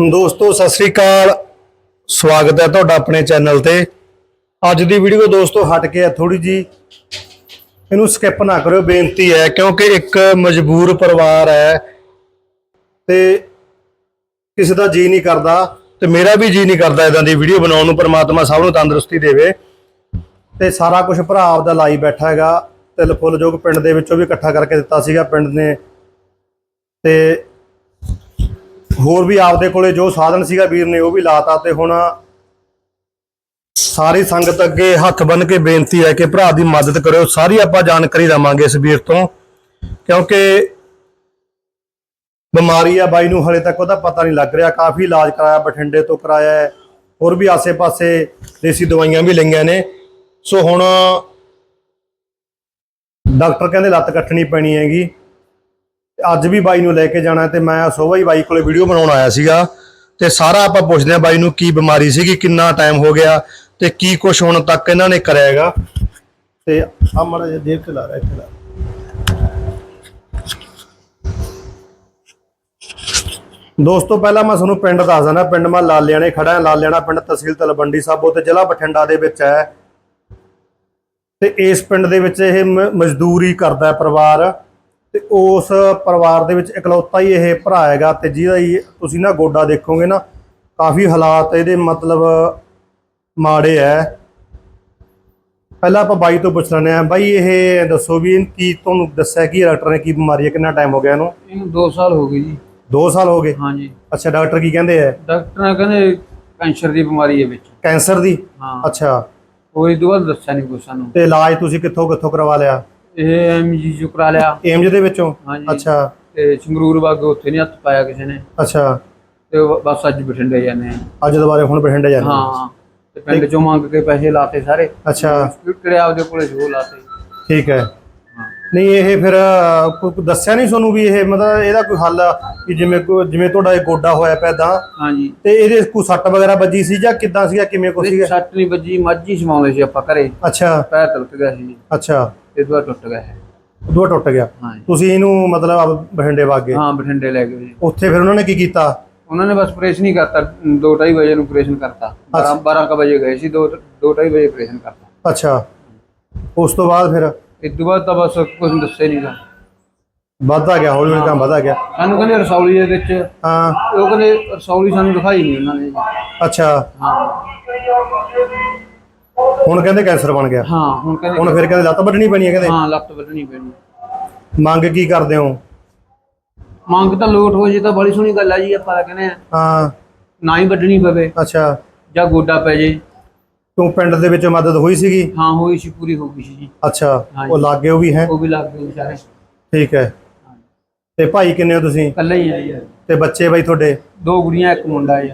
ਦੋਸਤੋ, ਸਤਿ ਸ੍ਰੀ ਅਕਾਲ। ਸਵਾਗਤ ਹੈ ਤੁਹਾਡਾ ਆਪਣੇ ਚੈਨਲ ਤੇ। ਅੱਜ ਦੀ ਵੀਡੀਓ ਦੋਸਤੋ, ਹਟ ਕੇ ਹੈ ਥੋੜੀ ਜੀ ਇਹਨੂੰ ਸਕਿਪ ਨਾ ਕਰਿਓ, ਬੇਨਤੀ ਹੈ, ਕਿਉਂਕਿ ਇੱਕ ਮਜਬੂਰ ਪਰਿਵਾਰ ਹੈ ਤੇ ਕਿਸੇ ਦਾ ਜੀ ਨਹੀਂ ਕਰਦਾ ਤੇ ਮੇਰਾ ਵੀ ਜੀ ਨਹੀਂ ਕਰਦਾ ਇਦਾਂ ਦੀ ਵੀਡੀਓ ਬਣਾਉਣ ਨੂੰ, ਪਰਮਾਤਮਾ ਸਭ ਨੂੰ ਤੰਦਰੁਸਤੀ ਦੇਵੇ। ਤੇ ਸਾਰਾ ਕੁਝ ਭਰਾ ਆਪਦਾ ਲਾਈ ਬੈਠਾ ਹੈਗਾ ਤਿਲ ਫੁੱਲ ਜੋ ਪਿੰਡ ਦੇ ਵਿੱਚੋਂ ਵੀ ਇਕੱਠਾ ਕਰਕੇ ਦਿੱਤਾ ਸੀਗਾ, ਪਿੰਡ ਨੇ। ਤੇ ਹੋਰ ਵੀ ਆਪਦੇ ਕੋਲੇ ਜੋ ਸਾਧਨ ਸੀਗਾ ਵੀਰ ਨੇ ਉਹ ਵੀ ਲਾਤਾ ਤੇ ਹੁਣ ਸਾਰੀ ਸੰਗਤ ਅੱਗੇ ਹੱਥ ਬੰਨ ਕੇ ਬੇਨਤੀ ਹੈ ਕਿ ਭਰਾ ਦੀ ਮਦਦ ਕਰਿਓ। ਸਾਰੀ ਆਪਾਂ ਜਾਣਕਾਰੀ ਲਵਾਂਗੇ ਇਸ ਵੀਰ ਤੋਂ, ਕਿਉਂਕਿ ਬਿਮਾਰੀ ਆ ਬਾਈ ਨੂੰ ਹਲੇ ਤੱਕ ਉਹਦਾ ਪਤਾ ਨਹੀਂ ਲੱਗ ਰਿਹਾ। ਕਾਫੀ ਇਲਾਜ ਕਰਾਇਆ, ਬਠਿੰਡੇ ਤੋਂ ਕਰਾਇਆ ਹੈ। ਹੋਰ ਵੀ ਆਸੇ-ਪਾਸੇ ਦੇਸੀ ਦਵਾਈਆਂ ਵੀ ਲਈਆਂ ਨੇ। ਸੋ ਹੁਣ ਡਾਕਟਰ ਕਹਿੰਦੇ ਲੱਤ ਕੱਟਣੀ ਪੈਣੀ ਹੈਗੀ। ਅੱਜ ਵੀ ਬਾਈ ਨੂੰ ਲੈ ਕੇ ਜਾਣਾ ਤੇ ਮੈਂ ਸੋਭਾ ਹੀ ਬਾਈ ਕੋਲੇ ਵੀਡੀਓ ਬਣਾਉਣ ਆਇਆ ਸੀਗਾ ਤੇ ਸਾਰਾ ਆਪਾਂ ਪੁੱਛਦੇ ਆ ਬਾਈ ਨੂੰ ਕੀ ਬਿਮਾਰੀ ਸੀਗੀ, ਕਿੰਨਾ ਟਾਈਮ ਹੋ ਗਿਆ ਤੇ ਕੀ ਕੁਛ ਹੁਣ ਤੱਕ ਇਹਨਾਂ ਨੇ ਕਰਿਆ ਹੈਗਾ। ਤੇ ਆ ਮੜਾ ਜਿਹਾ ਦੇਖ ਕੇ ਲਾ ਰਿਹਾ, ਇੱਥੇ ਲਾ। ਦੋਸਤੋ, ਪਹਿਲਾਂ ਮੈਂ ਤੁਹਾਨੂੰ ਪਿੰਡ ਦੱਸ ਦਿੰਦਾ, ਪਿੰਡ ਮੈਂ ਲਾਲਿਆਣੇ ਖੜਾ ਹਾਂ ਲਾਲਿਆਣਾ ਪਿੰਡ ਤਹਿਸੀਲ ਤਲਵੰਡੀ ਸਾਬੋ ਤੇ ਜ਼ਿਲ੍ਹਾ ਬਠਿੰਡਾ ਦੇ ਵਿੱਚ ਹੈ। ਤੇ ਇਸ ਪਿੰਡ ਦੇ ਵਿੱਚ ਇਹ ਮਜ਼ਦੂਰੀ ਕਰਦਾ ਹੈ ਪਰਿਵਾਰ। ਤੇ ਉਸ ਪਰਿਵਾਰ ਦੇ ਵਿੱਚ ਇਕਲੌਤਾ ਹੀ ਇਹ ਭਰਾ ਹੈਗਾ ਤੇ ਜਿਹਦਾ ਹੀ ਤੁਸੀਂ ਨਾ ਗੋਡਾ ਦੇਖੋਗੇ ਨਾ ਕਾਫੀ ਹਾਲਾਤ ਇਹਦੇ ਮਤਲਬ ਮਾੜੇ ਹੈ ਪਹਿਲਾਂ ਆਪਾਂ ਬਾਈ ਤੋਂ ਪੁੱਛ ਲੈਂਦੇ ਆ ਬਾਈ ਇਹ ਦੱਸੋ ਵੀ ਕੀ ਤੁਹਾਨੂੰ ਦੱਸਿਆ ਕੀ ਡਾਕਟਰ ਨੇ ਕੀ ਬਿਮਾਰੀ ਹੈ ਕਿੰਨਾ ਟਾਈਮ ਹੋ ਗਿਆ ਇਹਨੂੰ? ਇਹਨੂੰ 2 ਸਾਲ ਹੋ ਗਏ ਜੀ। 2 ਸਾਲ ਹੋ ਗਏ? ਹਾਂਜੀ। ਅੱਛਾ ਡਾਕਟਰ ਕੀ ਕਹਿੰਦੇ ਆ ਡਾਕਟਰ ਕਹਿੰਦੇ ਕੈਂਸਰ ਦੀ ਬਿਮਾਰੀ ਹੈ ਵਿੱਚ। ਕੈਂਸਰ ਦੀ? ਹਾਂ। ਅੱਛਾ। ਉਹ ਇਹ ਤੋਂ ਬਾਅਦ ਦੱਸਿਆ ਨਹੀਂ ਕੁਛ ਸਾਨੂੰ। ਤੇ ਇਲਾਜ ਤੁਸੀਂ ਕਿੱਥੋਂ ਕਿੱਥੋਂ ਕਰਵਾ ਲਿਆ? ਇਹ ਐਮਜੀ ਚ ਕਰਾ ਲਿਆ। ਏਮਜ ਦੇ ਵਿੱਚੋਂ? ਹਾਂਜੀ। ਅੱਛਾ। ਤੇ ਸੰਗਰੂਰ ਬਾਗ ਉੱਥੇ ਨਹੀਂ ਹੱਥ ਪਾਇਆ ਕਿਸੇ ਨੇ। ਅੱਛਾ। ਤੇ ਉਹ ਬਸ ਅੱਜ ਬਠਿੰਡੇ ਜਾਂਦੇ ਆ। ਅੱਜ ਦੁਬਾਰੇ ਹੁਣ ਬਠਿੰਡੇ ਜਾਂਦੇ ਹੋ? ਤੇ ਪਿੰਡ ਚੋਂ ਮੰਗ ਕੇ ਪੈਸੇ ਲਾਤੇ ਸਾਰੇ। ਅੱਛਾ। ਕਿਹੜੇ ਆਪਦੇ ਕੋਲੇ ਉਹ ਲਾਤੇ। ਠੀਕ ਹੈ। ਹਾਂ। ਨਹੀਂ ਇਹ ਫਿਰ ਅਹ, ਕੋਈ ਕੋਈ ਦੱਸਿਆ ਨਹੀਂ ਤੁਹਾਨੂੰ ਵੀ ਇਹ ਮਤਲਬ ਇਹਦਾ ਕੋਈ ਹੱਲ ਆ ਕਿ ਜਿਵੇਂ ਕੋਈ ਜਿਵੇਂ ਤੁਹਾਡਾ ਇਹ ਗੋਡਾ ਹੋਇਆ ਪਿਆ ਤਾਂ ਹਾਂਜੀ। ਤੇ ਇਹਦੇ ਕੋਈ ਸੱਟ ਵਗੈਰਾ ਵੱਜੀ ਸੀ ਜਾਂ ਕਿੱਦਾਂ ਸੀਗਾ ਕਿਵੇਂ ਕੋ ਉਹਦੀ ਸੀਗਾ? ਸੱਟ ਨਹੀਂ ਵੱਜੀ ਮੱਝੀ ਸਮਾਉਂਦੇ ਸੀ ਆਪਾਂ ਘਰੇ। ਅੱਛਾ। ਪੈਰ ਤਲਕ ਗਿਆ ਸੀ। ਅੱਛਾ। ਦੁਆ ਟੁੱਟ ਗਿਆ ਹੈ। ਦੋ ਟੁੱਟ ਗਿਆ। ਤੁਸੀਂ ਇਹਨੂੰ ਮਤਲਬ ਆਪ ਬਠਿੰਡੇ ਵਗ ਗਏ। ਹਾਂ ਬਠਿੰਡੇ ਲੈ ਗਏ ਜੀ ਉੱਥੇ ਫਿਰ ਉਹਨਾਂ ਨੇ ਕੀ ਕੀਤਾ? ਉਹਨਾਂ ਨੇ ਬਸ ਆਪਰੇਸ਼ਨ ਹੀ ਕਰਤਾ। 2:30 ਵਜੇ ਨੂੰ ਆਪਰੇਸ਼ਨ ਕਰਤਾ। 12 12 ਵਜੇ ਗਏ ਸੀ। 2 2:30 ਵਜੇ ਆਪਰੇਸ਼ਨ ਕਰਤਾ। ਅੱਛਾ। ਉਸ ਤੋਂ ਬਾਅਦ ਫਿਰ? ਇਸ ਤੋਂ ਬਾਅਦ ਤਾਂ ਬਸ ਕੁਝ ਦੱਸੇ ਨਹੀਂਗਾ ਵੱਧਦਾ ਗਿਆ ਹੌਲੀ ਹੌਲੀ ਕੰਮ ਵੱਧਦਾ ਗਿਆ। ਸਾਨੂੰ ਕਹਿੰਦੇ ਰਸੌਲੀ ਦੇ ਵਿੱਚ। ਹਾਂ। ਉਹ ਕਹਿੰਦੇ ਰਸੌਲੀ ਸਾਨੂੰ ਦਿਖਾਈ ਨਹੀਂ ਉਹਨਾਂ ਨੇ। ਜੀ। ਅੱਛਾ। ਹਾਂ। ਹੁਣ ਕਹਿੰਦੇ ਕੈਂਸਰ ਬਣ ਗਿਆ। ਹਾਂ ਹੁਣ ਕਹਿੰਦੇ ਹੁਣ ਫਿਰ ਕਹਿੰਦੇ ਲੱਤ ਵੱਢਣੀ ਪੈਣੀ ਹੈ ਕਹਿੰਦੇ। ਹਾਂ ਲੱਤ ਵੱਢਣੀ ਪੈਣੀ। ਮੰਗ ਕੀ ਕਰਦੇ ਹੋ? ਮੰਗ ਤਾਂ ਲੋਟ ਹੋ ਜੇ ਤਾਂ ਬੜੀ ਸੋਹਣੀ ਗੱਲ ਆ ਜੀ ਆਪਾਂ ਤਾਂ ਕਹਿੰਦੇ ਆ। ਹਾਂ। ਨਾ ਹੀ ਵੱਢਣੀ ਪਵੇ। ਅੱਛਾ। ਜਾਂ ਗੋਡਾ ਪੈ ਜੇ। ਤੂੰ ਪਿੰਡ ਦੇ ਵਿੱਚ ਮਦਦ ਹੋਈ ਸੀਗੀ? ਹਾਂ ਹੋਈ ਸੀ ਪੂਰੀ ਹੋ ਗਈ ਸੀ ਜੀ। ਅੱਛਾ ਹਾਂਜੀ। ਉਹ ਲਾਗੇ ਉਹ ਵੀ ਹੈ? ਉਹ ਵੀ ਲੱਗ ਗਏ ਵਿਚਾਰੇ ਠੀਕ ਹੈ। ਤੇ ਭਾਈ ਕਿੰਨੇ ਹੋ ਤੁਸੀਂ? ਇਕੱਲੇ ਹੀ ਆ ਜੀ ਤੇ ਬੱਚੇ ਬਾਈ ਤੁਹਾਡੇ? ਦੋ ਕੁੜੀਆਂ ਇੱਕ ਮੁੰਡਾ ਜੀ।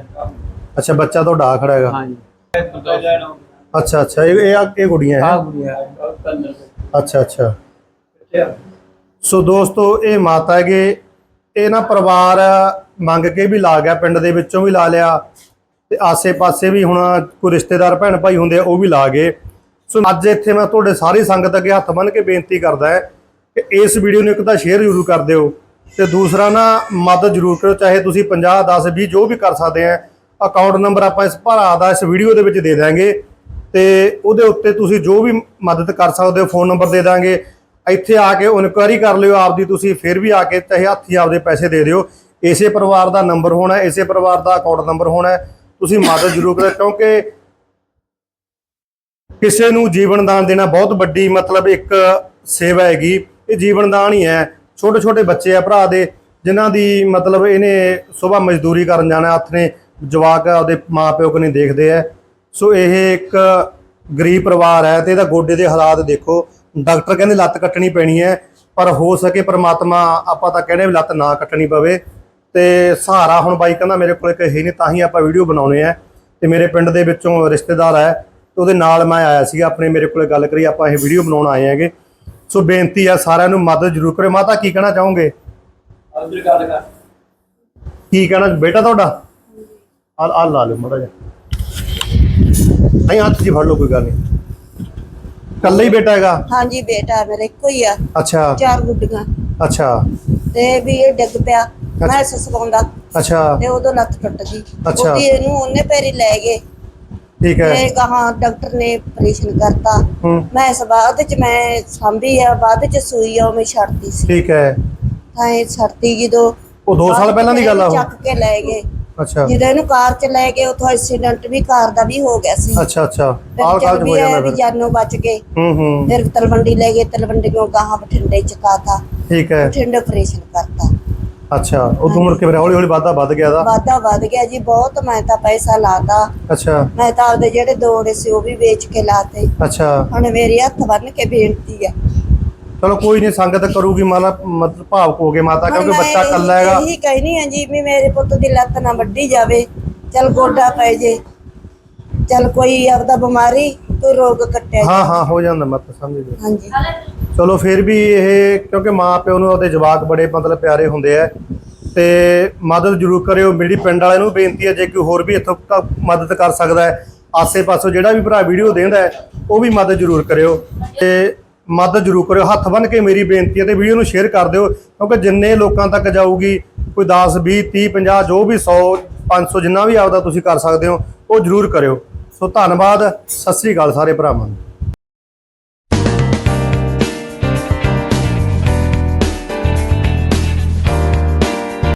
ਅੱਛਾ ਬੱਚਾ ਤੁਹਾਡਾ ਆ ਖੜਾ ਹੈਗਾ। ਹਾਂ ਜੀ। ਅੱਛਾ ਅੱਛਾ। ਇਹ ਇਹ ਇਹ ਗੁੜੀਆਂ ਹੈ। ਅੱਛਾ ਅੱਛਾ। ਸੋ ਦੋਸਤੋ ਇਹ ਮਾਤਾ ਹੈਗੇ। ਇਹ ਨਾ ਪਰਿਵਾਰ ਮੰਗ ਕੇ ਵੀ ਲਾ ਗਿਆ ਪਿੰਡ ਦੇ ਵਿੱਚੋਂ ਵੀ ਲਾ ਲਿਆ। ਤੇ ਆਸੇ-ਪਾਸੇ ਵੀ ਹੁਣ ਕੋਈ ਰਿਸ਼ਤੇਦਾਰ ਭੈਣ ਭਾਈ ਹੁੰਦੇ ਆ ਉਹ ਵੀ ਲਾ ਗਏ। ਸੋ ਅੱਜ ਇੱਥੇ ਮੈਂ ਤੁਹਾਡੇ ਸਾਰੀ ਸੰਗਤ ਅੱਗੇ ਹੱਥ ਬੰਨ੍ਹ ਕੇ ਬੇਨਤੀ ਕਰਦਾ ਹੈ ਕਿ ਇਸ ਵੀਡੀਓ ਨੂੰ ਇੱਕ ਤਾਂ ਸ਼ੇਅਰ ਜ਼ਰੂਰ ਕਰ ਦਿਓ ਤੇ ਦੂਸਰਾ ਨਾ ਮਦਦ ਜ਼ਰੂਰ ਕਰੋ ਚਾਹੇ ਤੁਸੀਂ 50 10 20 ਜੋ ਵੀ ਕਰ ਸਕਦੇ ਆ। ਅਕਾਊਂਟ ਨੰਬਰ ਆਪਾਂ ਇਸ ਭਰਾ ਦਾ ਇਸ ਵੀਡੀਓ ਦੇ ਵਿੱਚ ਦੇ ਦਾਂਗੇ ਤੇ ਉਹਦੇ ਉੱਤੇ ਤੁਸੀਂ ਜੋ ਵੀ ਮਦਦ ਕਰ ਸਕਦੇ ਹੋ ਫੋਨ ਨੰਬਰ ਦੇ ਦਾਂਗੇ। ਇੱਥੇ ਆ ਕੇ ਇਨਕੁਆਇਰੀ ਕਰ ਲਿਓ ਆਪਦੀ, ਤੁਸੀਂ ਫਿਰ ਵੀ ਆ ਕੇ ਚਾਹੇ ਹੱਥੀ ਆਪਦੇ ਪੈਸੇ ਦੇ ਦਿਓ। ਇਸੇ ਪਰਿਵਾਰ ਦਾ ਨੰਬਰ ਹੋਣਾ, ਇਸੇ ਪਰਿਵਾਰ ਦਾ ਅਕਾਊਂਟ ਨੰਬਰ ਹੋਣਾ, ਤੁਸੀਂ ਮਦਦ ਜ਼ਰੂਰ ਕਰੋ, ਕਿਉਂਕਿ ਕਿਸੇ ਨੂੰ ਜੀਵਨ ਦਾਨ ਦੇਣਾ ਬਹੁਤ ਵੱਡੀ ਮਤਲਬ ਇੱਕ ਸੇਵਾ ਹੈਗੀ। ਇਹ ਜੀਵਨ ਦਾਨ ਹੀ ਹੈ। ਛੋਟੇ ਛੋਟੇ ਬੱਚੇ ਆ, ਭਰਾ ਦੇ, ਜਿਨ੍ਹਾਂ ਦੀ ਮਤਲਬ ਇਹਨੇ ਸਵੇਰ ਮਜ਼ਦੂਰੀ ਕਰਨ ਜਾਣਾ, ਹੱਥ ਨੇ ਜਵਾਕ ਆਪਦੇ ਮਾਪਿਓ ਨਹੀਂ ਦੇਖਦੇ ਆ। ਸੋ ਇਹ ਇੱਕ ਗਰੀਬ ਪਰਿਵਾਰ ਹੈ ਤੇ ਇਹਦਾ ਗੋਡੇ ਦੇ ਹਾਲਾਤ ਦੇਖੋ। ਡਾਕਟਰ ਕਹਿੰਦੇ ਲੱਤ ਕੱਟਣੀ ਪੈਣੀ ਹੈ ਪਰ ਹੋ ਸਕੇ ਪ੍ਰਮਾਤਮਾ ਆਪਾਂ ਤਾਂ ਕਹਿੰਦੇ ਵੀ ਲੱਤ ਨਾ ਕੱਟਣੀ ਪਵੇ। ਤੇ ਸਹਾਰਾ ਹੁਣ ਬਾਈ ਕਹਿੰਦਾ ਮੇਰੇ ਕੋਲ ਕੋਈ ਹੈ ਨਹੀਂ ਤਾਂ ਹੀ ਆਪਾਂ ਵੀਡੀਓ ਬਣਾਉਣੇ ਆ। ਤੇ ਮੇਰੇ ਪਿੰਡ ਦੇ ਵਿੱਚੋਂ ਰਿਸ਼ਤੇਦਾਰ ਹੈ ਤੇ ਉਹਦੇ ਨਾਲ ਮੈਂ ਆਇਆ ਸੀਗਾ ਆਪਣੇ ਮੇਰੇ ਕੋਲੇ ਗੱਲ ਕਰੀ ਆਪਾਂ ਇਹ ਵੀਡੀਓ ਬਣਾਉਣ ਆਏ ਹੈਗੇ। ਸੋ ਬੇਨਤੀ ਆ ਸਾਰਿਆਂ ਨੂੰ ਮਦਦ ਜ਼ਰੂਰ ਕਰਿਓ। ਮਾਤਾ ਕੀ ਕਹਿਣਾ ਚਾਹੋਗੇ? ਕੀ ਕਹਿਣਾ? ਬੇਟਾ ਤੁਹਾਡਾ? ਆ ਆ ਲਾ ਲਓ ਮੜਾ ਜਾ ਨਹੀਂ ਹੱਥ 'ਚ ਹੀ ਫੜ ਲਓ ਕੋਈ ਗੱਲ ਨਹੀਂ। ਕੱਲਾ ਹੀ ਬੇਟਾ ਹੈਗਾ? ਹਾਂਜੀ ਬੇਟਾ ਮੇਰਾ ਇੱਕੋ ਹੀ ਆ। ਅੱਛਾ। ਚਾਰ ਗੁੱਡੀਆਂ। ਅੱਛਾ। ਤੇ ਵੀ ਇਹ ਡਿੱਗ ਪਿਆ। ਮੈਂ ਸਸਕਾਉਂਦਾ ਅੱਛਾ। ਤੇ ਉਦੋਂ ਲੱਤ ਟੁੱਟ ਗਈ। ਅੱਛਾ। ਉਹਦੀ ਇਹਨੂੰ ਉਹਨੇ ਪੈਰੀ ਲੈ ਗਏ। ਠੀਕ ਹੈ। ਤੇ ਗਾਹਾਂ ਡਾਕਟਰ ਨੇ ਆਪਰੇਸ਼ਨ ਕਰਤਾ। ਹੂੰ। ਮੈਂ ਇਸ ਬਾਅਦ ਚ ਮੈਂ ਸਾਂਭੀ ਆ ਬਾਅਦ ਚ ਸੂਈ ਆ ਮੈਂ ਛੱਡਤੀ ਸੀ। ਠੀਕ ਹੈ। ਤਾਂ ਇਹ ਛੱਡਤੀ ਜਦੋਂ ਉਹ 2 ਸਾਲ ਪਹਿਲਾਂ ਦੀ ਗੱਲ ਆ ਉਹ ਚੱਕ ਕੇ ਲੈ ਗਏ। ਅੱਛਾ। ਜਦੋਂ ਇਹਨੂੰ ਕਾਰ ਚ ਲੈ ਗਏ ਉਥੋਂ ਐਕਸੀਡੈਂਟ ਵੀ ਕਾਰ ਦਾ ਵੀ ਹੋ ਗਿਆ ਸੀ। ਅੱਛਾ ਅੱਛਾ। ਕਾਲ ਚੱਲ ਹੋ ਜਾਂਦਾ ਫਿਰ। ਜਾਨੋਂ ਬਚ ਗਏ। ਹੂੰ ਹੂੰ। ਫਿਰ ਤਲਵੰਡੀ ਲੈ ਗਏ ਤਲਵੰਡੀ ਗਾਹਾਂ ਬਠਿੰਡੇ ਚ ਕਾਤਾ। ਠੀਕ ਹੈ। ਬਠਿੰਡੇ ਆਪਰੇਸ਼ਨ ਕਰਤਾ। ਅੱਛਾ ਉਦੋਂ ਮੁੜ ਕੇ ਹੌਲੀ ਹੌਲੀ ਵਾਧਾ ਵੱਧ ਗਿਆ ਦਾ? ਵਾਧਾ ਵੱਧ ਗਿਆ ਜੀ ਬਹੁਤ ਮੈਂ ਤਾਂ ਪੈਸਾ ਲਾਤਾ। ਅੱਛਾ। ਮੈਂ ਤਾਂ ਆਪਦੇ ਜਿਹੜੇ ਦੋੜੇ ਸੀ ਉਹ ਵੀ ਵੇਚ ਕੇ ਲਾਤੇ। ਅੱਛਾ। ਹੁਣ ਮੇਰੇ ਹੱਥ ਬੰਨ ਕੇ ਬੇਨਤੀ ਆ ਚਲੋ ਕੋਈ ਨਹੀਂ ਸੰਗਤ ਕਰੂਗੀ ਮਾਲਾ ਮਤਲਬ ਭਾਵਕ ਹੋ ਗਏ ਮਾਤਾ ਕਿਉਂਕਿ ਬੱਚਾ ਕੱਲਾ ਹੈਗਾ। ਇਹੀ ਕਹਿਨੀ ਆ ਜੀ ਵੀ ਮੇਰੇ ਪੁੱਤ ਦੀ ਲੱਤ ਨਾ ਵੱਢੀ ਜਾਵੇ। ਚਲ ਗੋਡਾ ਪੈ ਜੇ। ਚਲ ਕੋਈ ਆਪਦਾ ਬਿਮਾਰੀ ਕੋਈ ਰੋਗ ਕੱਟਿਆ ਹਾਂ ਹਾਂ ਹੋ ਜਾਂਦਾ ਮਤ ਸਮਝ ਗਏ ਹਾਂਜੀ। ਚਲੋ ਫਿਰ ਵੀ ਇਹ ਕਿਉਂਕਿ ਮਾਂ ਪਿਓ ਨੂੰ ਉਹਦੇ ਜਵਾਕ ਬੜੇ ਮਤਲਬ ਪਿਆਰੇ ਹੁੰਦੇ ਆ। ਤੇ ਮਦਦ ਜ਼ਰੂਰ ਕਰਿਓ। ਮੇਰੀ ਪਿੰਡ ਵਾਲਿਆਂ ਨੂੰ ਬੇਨਤੀ ਹੈ ਜੇ ਕੋਈ ਹੋਰ ਵੀ ਇੱਥੋਂ ਮਦਦ ਕਰ ਸਕਦਾ ਹੈ ਆਸੇ-ਪਾਸੋਂ ਜਿਹੜਾ ਵੀ ਭਰਾ ਵੀਡੀਓ ਦੇਂਦਾ ਹੈ ਉਹ ਵੀ ਮਦਦ ਜ਼ਰੂਰ ਕਰਿਓ। ਤੇ ਮਦਦ ਜ਼ਰੂਰ ਕਰਿਓ, ਹੱਥ ਬੰਨ ਕੇ ਮੇਰੀ ਬੇਨਤੀ ਹੈ ਤੇ ਵੀਡੀਓ ਨੂੰ ਸ਼ੇਅਰ ਕਰ ਦਿਓ, ਕਿਉਂਕਿ ਜਿੰਨੇ ਲੋਕਾਂ ਤੱਕ ਜਾਊਗੀ, ਕੋਈ 10 20 30 50 ਜੋ ਵੀ 100 500 ਜਿੰਨਾ ਵੀ ਆਪਦਾ ਤੁਸੀਂ ਕਰ ਸਕਦੇ ਹੋ, ਉਹ ਜ਼ਰੂਰ ਕਰਿਓ। ਸੋ ਧੰਨਵਾਦ, ਸਤਿ ਸ੍ਰੀ ਅਕਾਲ ਸਾਰੇ ਭਰਾਵਾਂ ਨੂੰ।